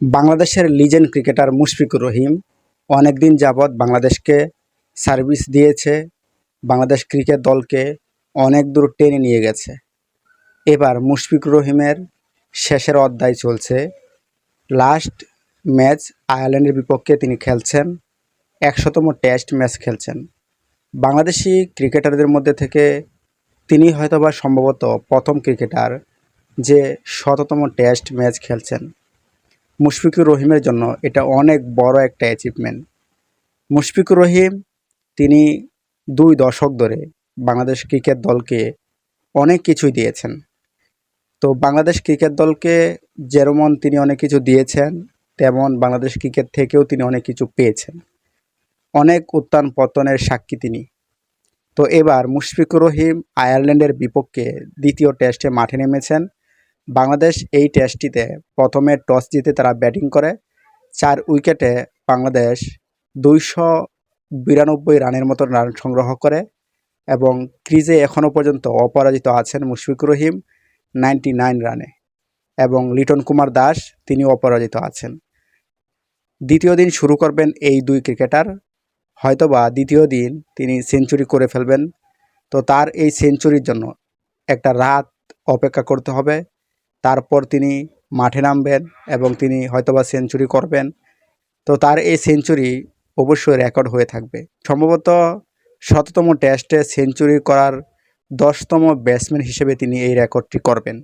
বাংলাদেশের legend cricketer Mushfiqur Rahim অনেকদিন যাবৎ বাংলাদেশকে সার্ভিস দিয়েছে, বাংলাদেশ ক্রিকেট দলকে অনেক দূর টেনে নিয়ে গেছে। এবার মুশফিকুর রহিমের শেষের অধ্যায় চলছে। লাস্ট ম্যাচ আয়ারল্যান্ডের বিপক্ষে তিনি খেলছেন, একশোতম টেস্ট ম্যাচ খেলছেন। বাংলাদেশি ক্রিকেটারদের মধ্যে থেকে তিনি হয়তোবা সম্ভবত প্রথম ক্রিকেটার যে শততম টেস্ট ম্যাচ খেলছেন। মুশফিকুর রহিমের জন্য এটা অনেক বড় একটা অ্যাচিভমেন্ট মুশফিকুর রহিম, তিনি দুই দশক ধরে বাংলাদেশ ক্রিকেট দলকে অনেক কিছুই দিয়েছেন। তো বাংলাদেশ ক্রিকেট দলকে যেমন তিনি অনেক কিছু দিয়েছেন, তেমন বাংলাদেশ ক্রিকেট থেকেও তিনি অনেক কিছু পেয়েছেন। অনেক উত্থান পতনের সাক্ষী তিনি। তো এবার মুশফিকুর রহিম আয়ারল্যান্ডের বিপক্ষে দ্বিতীয় টেস্টে মাঠে নেমেছেন। বাংলাদেশ এই টেস্টটিতে প্রথমে টস জিতে তারা ব্যাটিং করে। চার উইকেটে বাংলাদেশ দুইশো বিরানব্বই রানের মতো রান সংগ্রহ করে এবং ক্রিজে এখনও পর্যন্ত অপরাজিত আছেন মুশফিকুর রহিম নাইনটি নাইন রানে এবং লিটন কুমার দাস তিনি অপরাজিত আছেন। দ্বিতীয় দিন শুরু করবেন এই দুই ক্রিকেটার। হয়তোবা দ্বিতীয় দিন তিনি সেঞ্চুরি করে ফেলবেন। তো তার এই সেঞ্চুরির জন্য একটা রাত অপেক্ষা করতে হবে। তারপর তিনি মাঠে নামবেন এবং তিনি হয়তোবা সেঞ্চুরি করবেন। তো তার এই সেঞ্চুরি অবশ্যই রেকর্ড হয়ে থাকবে। সম্ভবত শততম টেস্টে সেঞ্চুরি করার দশতম ব্যাটসম্যান হিসেবে তিনি এই রেকর্ডটি করবেন।